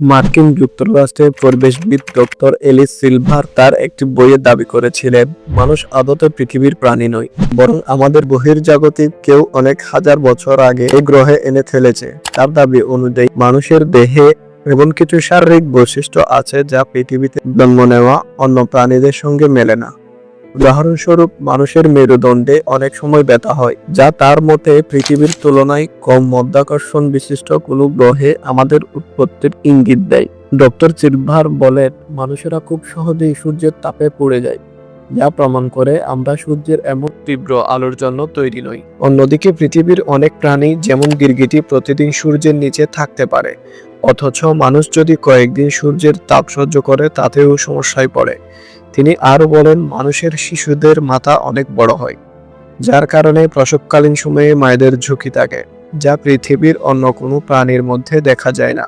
মার্কিন যুক্তরাষ্ট্রের পরিবেশবিদ doctor Alice silver তার একটি বইয়ে দাবি করেছিলেন, মানুষ আদতে পৃথিবীর প্রাণী নয়, বরং আমাদের বহির্জাগতিক কেউ অনেক হাজার বছর আগে এই গ্রহে এনে ফেলেছে। তার দাবি অনুযায়ী, মানুষের দেহে এমন কিছু শারীরিক বৈশিষ্ট্য আছে যা পৃথিবীতে জন্ম নেওয়া অন্য প্রাণীদের সঙ্গে মেলে না। উদাহরণস্বরূপ মানুষের মেরুদণ্ডে অনেক সময় ব্যথা হয়, যা তার মতে পৃথিবীর তুলনায় কম মধ্যাকর্ষণ বিশিষ্ট কোনো গ্রহে আমাদের উৎপত্তির ইঙ্গিত দেয়। ডক্টর সিলভার বলেন, মানুষেরা খুব সহজেই সূর্যের তাপে পড়ে যায়, যা প্রমাণ করে আমরা সূর্যের এমন তীব্র আলোর জন্য তৈরি নই। অন্যদিকে পৃথিবীর অনেক প্রাণী যেমন গিরগিটি প্রতিদিন সূর্যের নিচে থাকতে পারে, অথচ মানুষ যদি কয়েকদিন সূর্যের তাপ সহ্য করে তাতেও সমস্যায় পড়ে। তিনি আরও বলেন, মানুষের শিশুদের মাথা অনেক বড় হয়, যার কারণে প্রসবকালীন সময়ে মায়েদের ঝুঁকি থাকে, যা পৃথিবীর অন্য কোনো প্রাণীর মধ্যে দেখা যায় না।